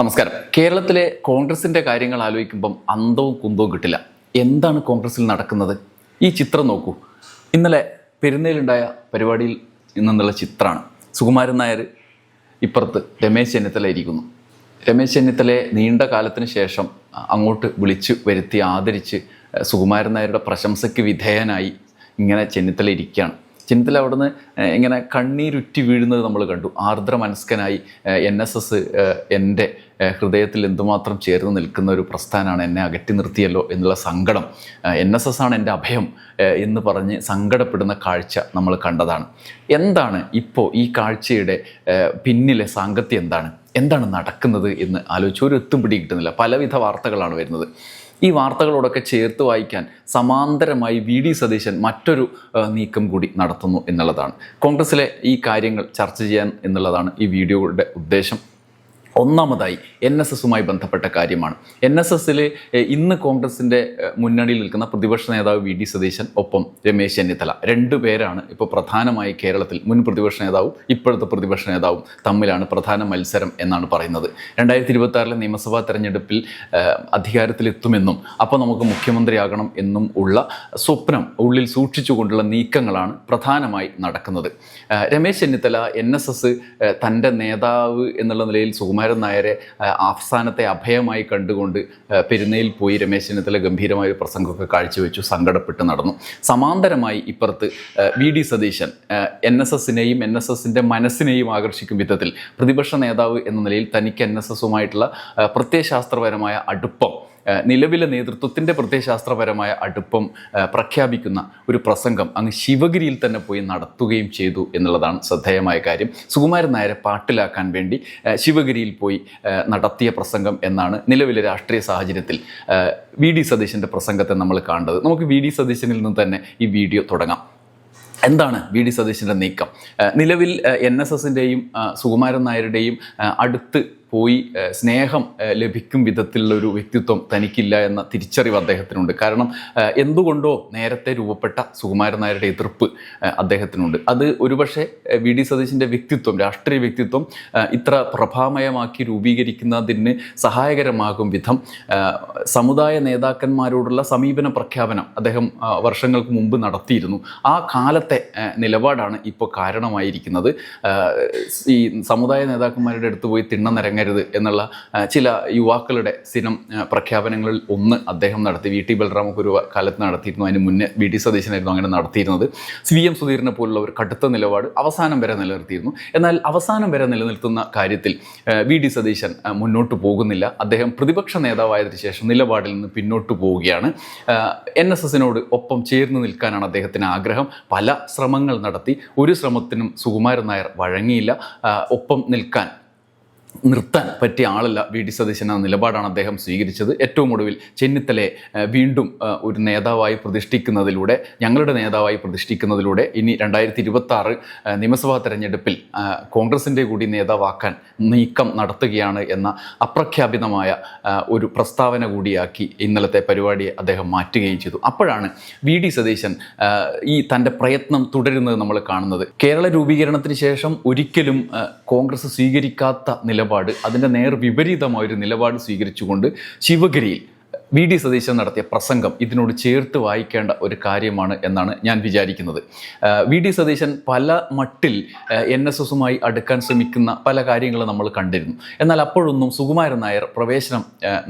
നമസ്കാരം. കേരളത്തിലെ കോൺഗ്രസിന്റെ കാര്യങ്ങൾ ആലോചിക്കുമ്പം അന്തവും കുന്തവും കിട്ടില്ല. എന്താണ് കോൺഗ്രസിൽ നടക്കുന്നത്? ഈ ചിത്രം നോക്കൂ. ഇന്നലെ പെരുന്നേലുണ്ടായ പരിപാടിയിൽ നിന്നുള്ള ചിത്രമാണ്. സുകുമാരൻ നായർ ഇപ്പുറത്ത് രമേശ് ചെന്നിത്തല ഇരിക്കുന്നു. രമേശ് ചെന്നിത്തലയെ നീണ്ട കാലത്തിന് ശേഷം അങ്ങോട്ട് വിളിച്ചു വരുത്തി ആദരിച്ച് സുകുമാരൻ നായരുടെ പ്രശംസയ്ക്ക് വിധേയനായി ഇങ്ങനെ ചെന്നിത്തല ഇരിക്കുകയാണ്. ചെന്നിത്തല അവിടുന്ന് ഇങ്ങനെ കണ്ണീരുറ്റി വീഴുന്നത് നമ്മൾ കണ്ടു. ആർദ്ര മനസ്കനായി എൻ എസ് എസ് എന്റെ ഹൃദയത്തിൽ എന്തുമാത്രം ചേർന്ന് നിൽക്കുന്ന ഒരു പ്രസ്ഥാനമാണ് എന്നെ അകറ്റി നിർത്തിയല്ലോ എന്നുള്ള സങ്കടം എൻ എസ് എസ് ആണ് എന്റെ അഭയം എന്ന് പറഞ്ഞ് സങ്കടപ്പെടുന്ന കാഴ്ച നമ്മൾ കണ്ടതാണ്. എന്താണ് ഇപ്പോൾ ഈ കാഴ്ചയുടെ പിന്നിലെ സാങ്കത്യം എന്താണ്? എന്താണ് നടക്കുന്നത് എന്ന് ആലോചിച്ച് ഒരു എത്തും പിടി കിട്ടുന്നില്ല. പലവിധ വാർത്തകളാണ് വരുന്നത്. ഈ വാർത്തകളോടൊക്കെ ചേർത്ത് വായിക്കാൻ സമാന്തരമായി വി ഡി സതീശൻ മറ്റൊരു നീക്കം കൂടി നടത്തുന്നു എന്നുള്ളതാണ്. കോൺഗ്രസിലെ ഈ കാര്യങ്ങൾ ചർച്ച ചെയ്യാൻ എന്നുള്ളതാണ് ഈ വീഡിയോയുടെ ഉദ്ദേശം. ഒന്നാമതായി എൻ എസ് എസുമായി ബന്ധപ്പെട്ട കാര്യമാണ്. എൻ എസ് എസിൽ ഇന്ന് കോൺഗ്രസിന്റെ മുന്നണിയിൽ നിൽക്കുന്ന പ്രതിപക്ഷ നേതാവ് വി ഡി സതീശൻ ഒപ്പം രമേശ് ചെന്നിത്തല. രണ്ടു പേരാണ് ഇപ്പോൾ പ്രധാനമായി കേരളത്തിൽ മുൻ പ്രതിപക്ഷ നേതാവും ഇപ്പോഴത്തെ പ്രതിപക്ഷ നേതാവും തമ്മിലാണ് പ്രധാന മത്സരം എന്നാണ് പറയുന്നത്. രണ്ടായിരത്തി ഇരുപത്താറിലെ നിയമസഭാ തെരഞ്ഞെടുപ്പിൽ അധികാരത്തിലെത്തുമെന്നും അപ്പോൾ നമുക്ക് മുഖ്യമന്ത്രിയാകണം എന്നും ഉള്ള സ്വപ്നം ഉള്ളിൽ സൂക്ഷിച്ചുകൊണ്ടുള്ള നീക്കങ്ങളാണ് പ്രധാനമായി നടക്കുന്നത്. Ramesh Chennithala N S S തന്റെ നേതാവ് എന്നുള്ള നിലയിൽ സുകുമാരൻ നായരെ ആസ്ഥാനത്തെ അഭയമായി കണ്ടുകൊണ്ട് പെരുന്നയിൽ പോയി രമേശ് ചെന്നിത്തല ഗംഭീരമായ ഒരു പ്രസംഗമൊക്കെ കാഴ്ചവെച്ചു സങ്കടപ്പെട്ട് നടന്നു. സമാന്തരമായി ഇപ്പുറത്ത് V D Satheesan N S എസിനെയും N S എസിന്റെ മനസ്സിനെയും ആകർഷിക്കും വിധത്തിൽ പ്രതിപക്ഷ നേതാവ് എന്ന നിലയിൽ തനിക്ക് എൻ എസ് എസുമായിട്ടുള്ള പ്രത്യയശാസ്ത്രപരമായ അടുപ്പം നിലവിലെ നേതൃത്വത്തിന്റെ പ്രത്യയശാസ്ത്രപരമായ അടുപ്പം പ്രഖ്യാപിക്കുന്ന ഒരു പ്രസംഗം അങ്ങ് ശിവഗിരിയിൽ തന്നെ പോയി നടത്തുകയും ചെയ്തു എന്നുള്ളതാണ് ശ്രദ്ധേയമായ കാര്യം. സുകുമാരൻ നായരെ പാട്ടിലാക്കാൻ വേണ്ടി ശിവഗിരിയിൽ പോയി നടത്തിയ പ്രസംഗം എന്നാണ് നിലവിലെ രാഷ്ട്രീയ സാഹചര്യത്തിൽ വി ഡി സതീശന്റെ പ്രസംഗത്തെ നമ്മൾ കാണുന്നത്. നമുക്ക് വി ഡി സതീശനിൽ നിന്ന് തന്നെ ഈ വീഡിയോ തുടങ്ങാം. എന്താണ് വി ഡി സതീശന്റെ നീക്കം? നിലവിൽ എൻ എസ് എസിന്റെയും സുകുമാരൻ നായരുടെയും അടുത്ത് പോയി സ്നേഹം ലഭിക്കും വിധത്തിലുള്ള ഒരു വ്യക്തിത്വം തനിക്കില്ല എന്ന തിരിച്ചറിവ് അദ്ദേഹത്തിനുണ്ട്. കാരണം എന്തുകൊണ്ടോ നേരത്തെ രൂപപ്പെട്ട സുകുമാരൻ നായരുടെ എതിർപ്പ് അദ്ദേഹത്തിനുണ്ട്. അത് ഒരുപക്ഷെ വി. ഡി. സതീശിന്റെ വ്യക്തിത്വം രാഷ്ട്രീയ വ്യക്തിത്വം ഇത്ര പ്രഭാമയമാക്കി രൂപീകരിക്കുന്നതിന് സഹായകരമാകും വിധം സമുദായ നേതാക്കന്മാരോടുള്ള സമീപന പ്രഖ്യാപനം അദ്ദേഹം വർഷങ്ങൾക്ക് മുമ്പ് നടത്തിയിരുന്നു. ആ കാലത്തെ നിലപാടാണ് ഇപ്പോൾ കാരണമായിരിക്കുന്നത്. ഈ സമുദായ നേതാക്കന്മാരുടെ അടുത്ത് പോയി തിണ്ണ നിരങ്ങരുത് എന്നുള്ള ചില യുവാക്കളുടെ സ്ഥിരം പ്രഖ്യാപനങ്ങളിൽ ഒന്ന് അദ്ദേഹം നടത്തി വി ടി ബലറാമൊക്കെ ഒരു കാലത്ത് നടത്തിയിരുന്നു. അതിന് മുന്നേ വി ടി സതീശനായിരുന്നു അങ്ങനെ നടത്തിയിരുന്നത്. വി എം സുധീറിനെ പോലുള്ള ഒരു കടുത്ത നിലപാട് അവസാനം വരെ നിലനിർത്തിയിരുന്നു. എന്നാൽ അവസാനം വരെ നിലനിർത്തുന്ന കാര്യത്തിൽ വി ഡി സതീശൻ മുന്നോട്ട് പോകുന്നില്ല. അദ്ദേഹം പ്രതിപക്ഷ നേതാവായതിനു ശേഷം നിലപാടിൽ നിന്ന് പിന്നോട്ട് പോവുകയാണ്. എൻ എസ് എസിനോട് ഒപ്പം ചേർന്ന് നിൽക്കാനാണ് അദ്ദേഹത്തിന് ആഗ്രഹം. പല ശ്രമങ്ങൾ നടത്തി. ഒരു ശ്രമത്തിനും സുകുമാരൻ നായർ വഴങ്ങിയില്ല. ഒപ്പം നിൽക്കാൻ നിർത്താൻ പറ്റിയ ആളല്ല വി ഡി സതീശൻ എന്ന നിലപാടാണ് അദ്ദേഹം സ്വീകരിച്ചത്. ഏറ്റവും ഒടുവിൽ ചെന്നിത്തലയെ വീണ്ടും ഒരു നേതാവായി പ്രതിഷ്ഠിക്കുന്നതിലൂടെ ഞങ്ങളുടെ നേതാവായി പ്രതിഷ്ഠിക്കുന്നതിലൂടെ ഇനി രണ്ടായിരത്തി ഇരുപത്തി ആറ് നിയമസഭാ തെരഞ്ഞെടുപ്പിൽ കോൺഗ്രസിന്റെ കൂടി നേതാവാക്കാൻ നീക്കം നടത്തുകയാണ് എന്ന അപ്രഖ്യാപിതമായ ഒരു പ്രസ്താവന കൂടിയാക്കി ഇന്നലത്തെ പരിപാടിയെ അദ്ദേഹം മാറ്റുകയും ചെയ്തു. അപ്പോഴാണ് വി ഡി സതീശൻ ഈ തന്റെ പ്രയത്നം തുടരുന്നത് നമ്മൾ കാണുന്നത്. കേരള രൂപീകരണത്തിന് ശേഷം ഒരിക്കലും കോൺഗ്രസ് സ്വീകരിക്കാത്ത നിലപാട് അതിന്റെ നേർ വിപരീതമായ ഒരു നിലപാട് സ്വീകരിച്ചുകൊണ്ട് ശിവഗിരിയിൽ വി ഡി സതീശൻ നടത്തിയ പ്രസംഗം ഇതിനോട് ചേർത്ത് വായിക്കേണ്ട ഒരു കാര്യമാണ് എന്നാണ് ഞാൻ വിചാരിക്കുന്നത്. വി ഡി സതീശൻ പല മട്ടിൽ എൻ എസ് എസുമായി അടുക്കാൻ ശ്രമിക്കുന്ന പല കാര്യങ്ങളും നമ്മൾ കണ്ടിരുന്നു. എന്നാൽ അപ്പോഴൊന്നും സുകുമാരൻ നായർ പ്രവേശനം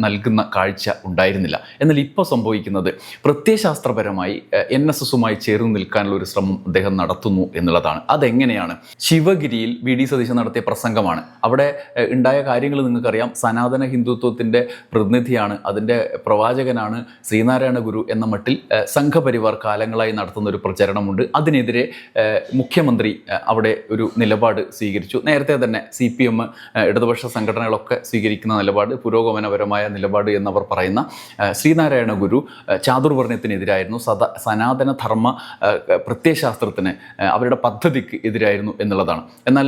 നൽകുന്ന കാഴ്ച ഉണ്ടായിരുന്നില്ല. എന്നാൽ ഇപ്പോൾ സംഭവിക്കുന്നത് പ്രത്യയശാസ്ത്രപരമായി എൻ എസ് എസുമായി ചേർന്ന് നിൽക്കാനുള്ള ഒരു ശ്രമം അദ്ദേഹം നടത്തുന്നു എന്നുള്ളതാണ്. അതെങ്ങനെയാണ്? ശിവഗിരിയിൽ വി ഡി സതീശൻ നടത്തിയ പ്രസംഗമാണ്. അവിടെ ഉണ്ടായ കാര്യങ്ങൾ നിങ്ങൾക്കറിയാം. സനാതന ഹിന്ദുത്വത്തിന്റെ പ്രതിനിധിയാണ് അതിന്റെ പ്രവാചകനാണ് ശ്രീനാരായണ ഗുരു എന്ന മട്ടിൽ സംഘപരിവാർ കാലങ്ങളായി നടത്തുന്ന ഒരു പ്രചരണമുണ്ട്. അതിനെതിരെ മുഖ്യമന്ത്രി അവിടെ ഒരു നിലപാട് സ്വീകരിച്ചു. നേരത്തെ തന്നെ സി പി എം ഇടതുപക്ഷ സംഘടനകളൊക്കെ സ്വീകരിക്കുന്ന നിലപാട് പുരോഗമനപരമായ നിലപാട് എന്നവർ പറയുന്ന ശ്രീനാരായണ ഗുരു ചാതുർവർണയത്തിനെതിരായിരുന്നു സദാ സനാതന ധർമ്മ പ്രത്യയശാസ്ത്രത്തിന് അവരുടെ പദ്ധതിക്ക് എതിരായിരുന്നു എന്നുള്ളതാണ്. എന്നാൽ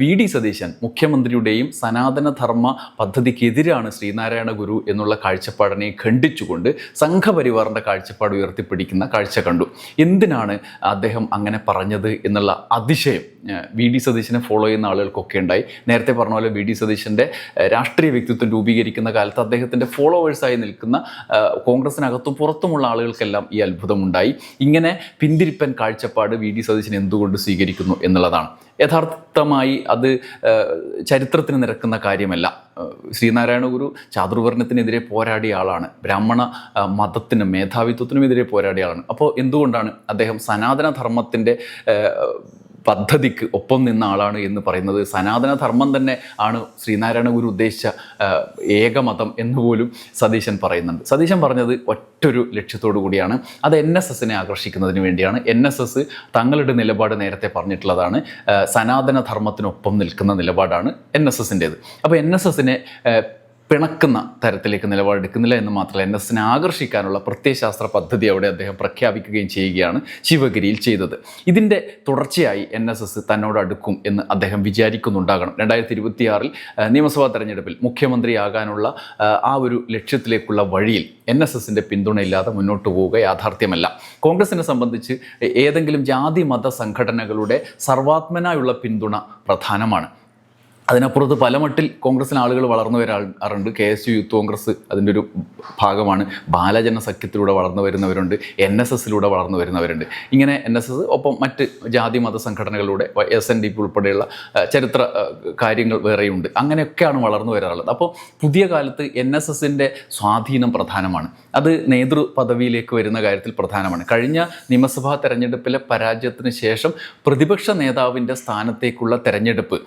വി ഡി സതീശൻ മുഖ്യമന്ത്രിയുടെയും സനാതന ധർമ്മ പദ്ധതിക്കെതിരാണ് ശ്രീനാരായണ ഗുരു എന്നുള്ള കാഴ്ചപ്പാടിനെ ഖണ്ഡിച്ചുകൊണ്ട് സംഘപരിവാറിന്റെ കാഴ്ചപ്പാട് ഉയർത്തിപ്പിടിക്കുന്ന കാഴ്ച കണ്ടു. എന്തിനാണ് അദ്ദേഹം അങ്ങനെ പറഞ്ഞത് എന്നുള്ള അതിശയം വി ഡി സതീശനെ ഫോളോ ചെയ്യുന്ന ആളുകൾക്കൊക്കെ ഉണ്ടായി. നേരത്തെ പറഞ്ഞ പോലെ വി ഡി സതീശന്റെ രാഷ്ട്രീയ വ്യക്തിത്വം രൂപീകരിക്കുന്ന കാലത്ത് അദ്ദേഹത്തിന്റെ ഫോളോവേഴ്സായി നിൽക്കുന്ന കോൺഗ്രസിനകത്തും പുറത്തുമുള്ള ആളുകൾക്കെല്ലാം ഈ അത്ഭുതമുണ്ടായി. ഇങ്ങനെ പിന്തിരിപ്പൻ കാഴ്ചപ്പാട് വി ഡി സതീശൻ എന്തുകൊണ്ട് സ്വീകരിക്കുന്നു എന്നുള്ളതാണ്. യഥാർത്ഥമായി അത് ചരിത്രത്തിന് നിരക്കുന്ന കാര്യമല്ല. ശ്രീനാരായണ ഗുരു ചാതുർവർണത്തിനെതിരെ പോരാടിയ ആളാണ്. ബ്രാഹ്മണ മതത്തിനും മേധാവിത്വത്തിനും എതിരെ പോരാടിയ ആളാണ്. അപ്പോൾ എന്തുകൊണ്ടാണ് അദ്ദേഹം സനാതനധർമ്മത്തിന്റെ പദ്ധതിക്ക് ഒപ്പം നിന്ന ആളാണ് എന്ന് പറയുന്നത്. സനാതനധർമ്മം തന്നെ ആണ് ശ്രീനാരായണ ഗുരു ഉദ്ദേശിച്ച ഏകമതം എന്ന് പോലും സതീശൻ പറയുന്നുണ്ട്. സതീശൻ പറഞ്ഞത് ഒറ്റൊരു ലക്ഷ്യത്തോടു കൂടിയാണ്. അത് എൻ എസ് എസിനെ ആകർഷിക്കുന്നതിന് വേണ്ടിയാണ്. എൻ എസ് എസ് തങ്ങളുടെ നിലപാട് നേരത്തെ പറഞ്ഞിട്ടുള്ളതാണ്. സനാതന സനാതനധർമ്മത്തിനൊപ്പം നിൽക്കുന്ന നിലപാടാണ് എൻ എസ് എസിന്റേത് അപ്പോൾ എൻ എസ് എസിനെ പിണക്കുന്ന തരത്തിലേക്ക് നിലപാടെടുക്കുന്നില്ല എന്ന് മാത്രമല്ല എൻ എസിനെ ആകർഷിക്കാനുള്ള പ്രത്യയശാസ്ത്ര പദ്ധതി അവിടെ അദ്ദേഹം പ്രഖ്യാപിക്കുകയും ചെയ്യുകയാണ് ശിവഗിരിയിൽ ചെയ്തത്. ഇതിന്റെ തുടർച്ചയായി എൻ എസ് എസ് തന്നോട് അടുക്കും എന്ന് അദ്ദേഹം വിചാരിക്കുന്നുണ്ടാകണം. രണ്ടായിരത്തി ഇരുപത്തിയാറിൽ നിയമസഭാ തെരഞ്ഞെടുപ്പിൽ മുഖ്യമന്ത്രിയാകാനുള്ള ആ, ആ ഒരു ലക്ഷ്യത്തിലേക്കുള്ള വഴിയിൽ എൻ എസ് എസിന്റെ പിന്തുണയില്ലാതെ മുന്നോട്ട് പോവുക യാഥാർത്ഥ്യമല്ല. കോൺഗ്രസിനെ സംബന്ധിച്ച് ഏതെങ്കിലും ജാതി മത സംഘടനകളുടെ സർവാത്മനായുള്ള പിന്തുണ പ്രധാനമാണ്. അതിനപ്പുറത്ത് പല മട്ടിൽ കോൺഗ്രസിന് ആളുകൾ വളർന്നു വരാറുണ്ട് K S U youth Congress അതിന്റെ ഒരു ഭാഗമാണ്. ബാലജന സഖ്യത്തിലൂടെ വളർന്നു വരുന്നവരുണ്ട്. എൻ എസ് എസിലൂടെ വളർന്നു വരുന്നവരുണ്ട്. ഇങ്ങനെ എൻ എസ് എസ് ഒപ്പം മറ്റ് ജാതി മത സംഘടനകളിലൂടെ എസ് എൻ ഡി പി ഉൾപ്പെടെയുള്ള ചരിത്ര കാര്യങ്ങൾ വേറെയുണ്ട്. അങ്ങനെയൊക്കെയാണ് വളർന്നു വരാറുള്ളത്. അപ്പോൾ പുതിയ കാലത്ത് എൻ എസ് എസിന്റെ സ്വാധീനം പ്രധാനമാണ്. അത് നേതൃ പദവിയിലേക്ക് വരുന്ന കാര്യത്തിൽ പ്രധാനമാണ്. കഴിഞ്ഞ നിയമസഭാ തെരഞ്ഞെടുപ്പിലെ പരാജയത്തിന് ശേഷം പ്രതിപക്ഷ നേതാവിന്റെ സ്ഥാനത്തേക്കുള്ള തെരഞ്ഞെടുപ്പ്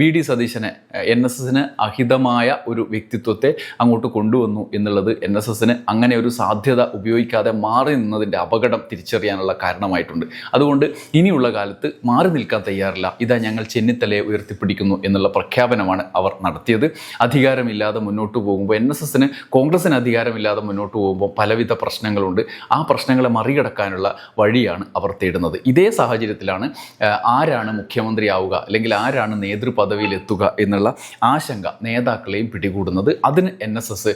വി ഡി സതീശനെ എൻ എസ് എസിന് അഹിതമായ ഒരു വ്യക്തിത്വത്തെ അങ്ങോട്ട് കൊണ്ടുവന്നു എന്നുള്ളത് എൻ എസ് എസിന് അങ്ങനെ ഒരു സാധ്യത ഉപയോഗിക്കാതെ മാറി നിന്നതിന്റെ അപകടം തിരിച്ചറിയാനുള്ള കാരണമായിട്ടുണ്ട്. അതുകൊണ്ട് ഇനിയുള്ള കാലത്ത് മാറി നിൽക്കാൻ തയ്യാറില്ല. ഇതാ ഞങ്ങൾ ചെന്നിത്തലയെ ഉയർത്തിപ്പിടിക്കുന്നു എന്നുള്ള പ്രഖ്യാപനമാണ് അവർ നടത്തിയത്. അധികാരമില്ലാതെ മുന്നോട്ട് പോകുമ്പോൾ എൻ എസ് എസിന് കോൺഗ്രസിന് അധികാരമില്ലാതെ മുന്നോട്ട് പോകുമ്പോൾ പലവിധ പ്രശ്നങ്ങളുണ്ട്. ആ പ്രശ്നങ്ങളെ മറികടക്കാനുള്ള വഴിയാണ് അവർ തേടുന്നത്. ഇതേ സാഹചര്യത്തിലാണ് ആരാണ് മുഖ്യമന്ത്രിയാവുക അല്ലെങ്കിൽ ആരാണ് നേതൃപദവിയിൽ എത്തുക എന്നുള്ള ആശങ്ക നേതാക്കളെയും പിടികൂടുന്നത് അതിന് എൻ എസ് എസ്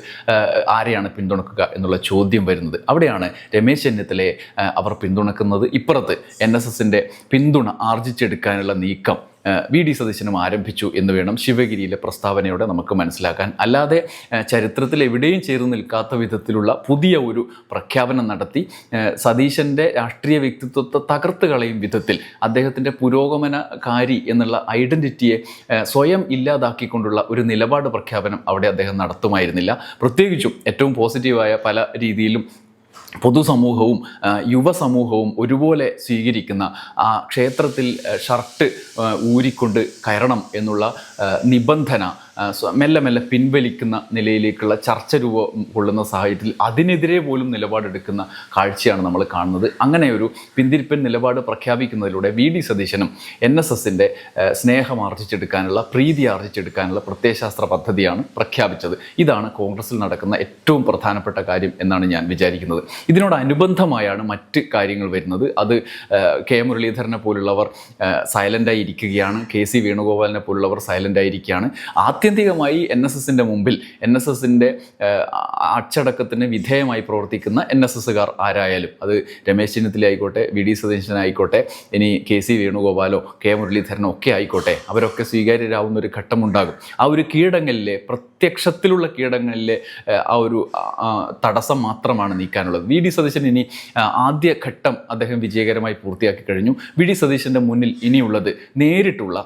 ആരെയാണ് പിന്തുണക്കുക എന്നുള്ള ചോദ്യം വരുന്നത്. അവിടെയാണ് രമേശ് ചെന്നിത്തലയെ അവർ പിന്തുണക്കുന്നത്. ഇപ്പുറത്ത് എൻ എസ് എസിന്റെ പിന്തുണ ആർജിച്ചെടുക്കാനുള്ള നീക്കം വി ഡി സതീശനും ആരംഭിച്ചു എന്ന് വേണം ശിവഗിരിയിലെ പ്രസ്താവനയോടെ നമുക്ക് മനസ്സിലാക്കാൻ. അല്ലാതെ ചരിത്രത്തിൽ എവിടെയും ചേർന്ന് നിൽക്കാത്ത വിധത്തിലുള്ള പുതിയ ഒരു പ്രഖ്യാപനം നടത്തി സതീശന്റെ രാഷ്ട്രീയ വ്യക്തിത്വത്തെ തകർത്ത് കളയും വിധത്തിൽ അദ്ദേഹത്തിന്റെ പുരോഗമനകാരി എന്നുള്ള ഐഡന്റിറ്റിയെ സ്വയം ഇല്ലാതാക്കിക്കൊണ്ടുള്ള ഒരു നിലപാട് പ്രഖ്യാപനം അവിടെ അദ്ദേഹം നടത്തുമായിരുന്നില്ല. പ്രത്യേകിച്ചും ഏറ്റവും പോസിറ്റീവായ പല രീതിയിലും പൊതുസമൂഹവും യുവസമൂഹവും ഒരുപോലെ സ്വീകരിക്കുന്ന ആ ക്ഷേത്രത്തിൽ ഷർട്ട് ഊരിക്കൊണ്ട് കയറണം എന്നുള്ള നിബന്ധന മെല്ലെ മെല്ലെ പിൻവലിക്കുന്ന നിലയിലേക്കുള്ള ചർച്ച രൂപം കൊള്ളുന്ന സാഹചര്യത്തിൽ അതിനെതിരെ പോലും നിലപാടെടുക്കുന്ന കാഴ്ചയാണ് നമ്മൾ കാണുന്നത്. അങ്ങനെ ഒരു പിന്തിരിപ്പൻ നിലപാട് പ്രഖ്യാപിക്കുന്നതിലൂടെ വി ഡി സതീശനും എൻ എസ് എസിന്റെ സ്നേഹം ആർജിച്ചെടുക്കാനുള്ള പ്രീതി ആർജിച്ചെടുക്കാനുള്ള പ്രത്യയശാസ്ത്ര പദ്ധതിയാണ് പ്രഖ്യാപിച്ചത്. ഇതാണ് കോൺഗ്രസിൽ നടക്കുന്ന ഏറ്റവും പ്രധാനപ്പെട്ട കാര്യം എന്നാണ് ഞാൻ വിചാരിക്കുന്നത്. ഇതിനോടനുബന്ധമായാണ് മറ്റ് കാര്യങ്ങൾ വരുന്നത്. അത് കെ മുരളീധരനെ പോലുള്ളവർ സൈലന്റായി ഇരിക്കുകയാണ്. കെ സി വേണുഗോപാലിനെ പോലുള്ളവർ സൈലന്റായി ഇരിക്കുകയാണ്. ആത്യന്തികമായി എൻ എസ് എസിന്റെ മുമ്പിൽ എൻ എസ് എസിന്റെ അച്ചടക്കത്തിന് വിധേയമായി പ്രവർത്തിക്കുന്ന എൻ എസ് എസ്സുകാർ ആരായാലും അത് രമേശ് ചെന്നിത്തല ആയിക്കോട്ടെ വി ഡി സതീശനായിക്കോട്ടെ ഇനി കെ സി വേണുഗോപാലോ കെ മുരളീധരനോ ഒക്കെ ആയിക്കോട്ടെ അവരൊക്കെ സ്വീകാര്യരാകുന്ന ഒരു ഘട്ടമുണ്ടാകും. ആ ഒരു കീടങ്ങളിലെ പ്രത്യക്ഷത്തിലുള്ള കീടങ്ങളിലെ ആ ഒരു തടസ്സം മാത്രമാണ് നീക്കാനുള്ളത്. വി ഡി സതീശൻ ഇനി ആദ്യ ഘട്ടം അദ്ദേഹം വിജയകരമായി പൂർത്തിയാക്കി കഴിഞ്ഞു. വി ഡി സതീശന്റെ മുന്നിൽ ഇനിയുള്ളത് നേരിട്ടുള്ള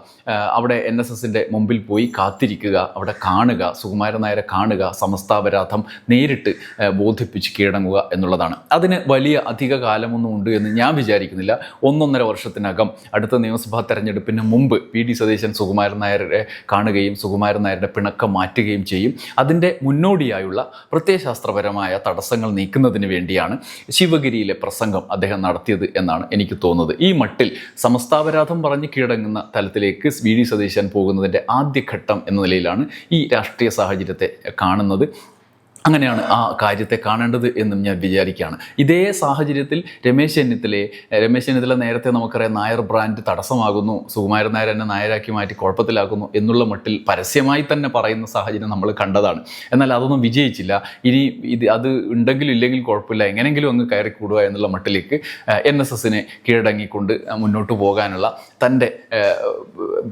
അവിടെ എൻ എസ് എസിന്റെ മുമ്പിൽ പോയി കാത്തിരിക്കുക അവിടെ കാണുക സുകുമാരൻ നായരെ കാണുക സമസ്താപരാധം നേരിട്ട് ബോധിപ്പിച്ച് കീഴടങ്ങുക എന്നുള്ളതാണ്. അതിന് വലിയ അധിക കാലമൊന്നും ഉണ്ട് എന്ന് ഞാൻ വിചാരിക്കുന്നില്ല. ഒന്നൊന്നര വർഷത്തിനകം അടുത്ത നിയമസഭാ തെരഞ്ഞെടുപ്പിന് മുമ്പ് പി ഡി സതീശൻ സുകുമാരൻ നായരെ കാണുകയും സുകുമാരൻ നായരുടെ പിണക്കം മാറ്റുകയും ചെയ്യും. അതിന്റെ മുന്നോടിയായുള്ള പ്രത്യയശാസ്ത്രപരമായ തടസ്സങ്ങൾ നീക്കുന്നതിന് വേണ്ടിയാണ് ശിവഗിരിയിലെ പ്രസംഗം അദ്ദേഹം നടത്തിയത് എന്നാണ് എനിക്ക് തോന്നുന്നത്. ഈ മട്ടിൽ സമസ്താപരാധം പറഞ്ഞ് കീഴടങ്ങുന്ന തലത്തിലേക്ക് വി ഡി സതീശൻ പോകുന്നതിന്റെ ആദ്യഘട്ടം എന്ന നിലയിലാണ് ഈ രാഷ്ട്രീയ സാഹചര്യത്തെ കാണുന്നത്. അങ്ങനെയാണ് ആ കാര്യത്തെ കാണേണ്ടത് എന്നും ഞാൻ വിചാരിക്കുകയാണ്. ഇതേ സാഹചര്യത്തിൽ രമേശ് ചെന്നിത്തലയെ രമേശ് ചെന്നിത്തല നേരത്തെ നമുക്കറിയാം നായർ ബ്രാൻഡ് തടസ്സമാകുന്നു സുകുമാരൻ നായർ എന്നെ നായരാക്കി മാറ്റി കുഴപ്പത്തിലാക്കുന്നു എന്നുള്ള മട്ടിൽ പരസ്യമായി തന്നെ പറയുന്ന സാഹചര്യം നമ്മൾ കണ്ടതാണ്. എന്നാൽ അതൊന്നും വിജയിച്ചില്ല. ഇനി ഇത് അത് ഉണ്ടെങ്കിലും ഇല്ലെങ്കിൽ കുഴപ്പമില്ല. എങ്ങനെങ്കിലും അങ്ങ് കയറി കൂടുക എന്നുള്ള മട്ടിലേക്ക് എൻ എസ് എസിനെ കീഴടങ്ങിക്കൊണ്ട് മുന്നോട്ട് പോകാനുള്ള തന്റെ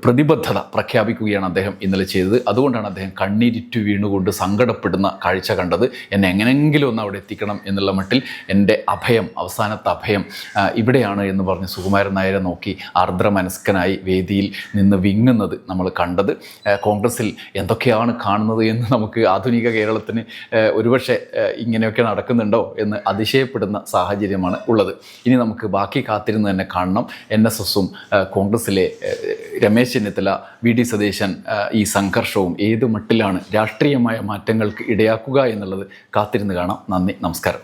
പ്രതിബദ്ധത പ്രഖ്യാപിക്കുകയാണ് അദ്ദേഹം ഇന്നലെ ചെയ്തത്. അതുകൊണ്ടാണ് അദ്ദേഹം കണ്ണീരിറ്റു വീണുകൊണ്ട് സങ്കടപ്പെടുന്ന കാഴ്ച കണ്ടത്. എന്നെ എങ്ങനെങ്കിലും ഒന്ന് അവിടെ എത്തിക്കണം എന്നുള്ള മട്ടിൽ എന്റെ അഭയം അവസാനത്തെ അഭയം ഇവിടെയാണ് എന്ന് പറഞ്ഞ് സുകുമാരൻ നായരെ നോക്കി ആർദ്രമനസ്കനായി വേദിയിൽ നിന്ന് വിങ്ങുന്നത് നമ്മൾ കണ്ടത്. കോൺഗ്രസ്സിൽ എന്തൊക്കെയാണ് കാണുന്നത് എന്ന് നമുക്ക് ആധുനിക കേരളത്തിന് ഒരുപക്ഷെ ഇങ്ങനെയൊക്കെ നടക്കുന്നുണ്ടോ എന്ന് അതിശയപ്പെടുന്ന സാഹചര്യമാണ് ഉള്ളത്. ഇനി നമുക്ക് ബാക്കി കാത്തിരുന്ന് തന്നെ കാണണം. എൻ എസ് എസും കോൺഗ്രസിലെ ആ, രമേശ് ചെന്നിത്തല വി ഡി സതീശൻ ഈ സംഘർഷവും ഏത് മട്ടിലാണ് രാഷ്ട്രീയമായ മാറ്റങ്ങൾക്ക് ഇടയാക്കുക എന്നുള്ളത് കാത്തിരുന്ന് കാണാം. നന്ദി നമസ്കാരം.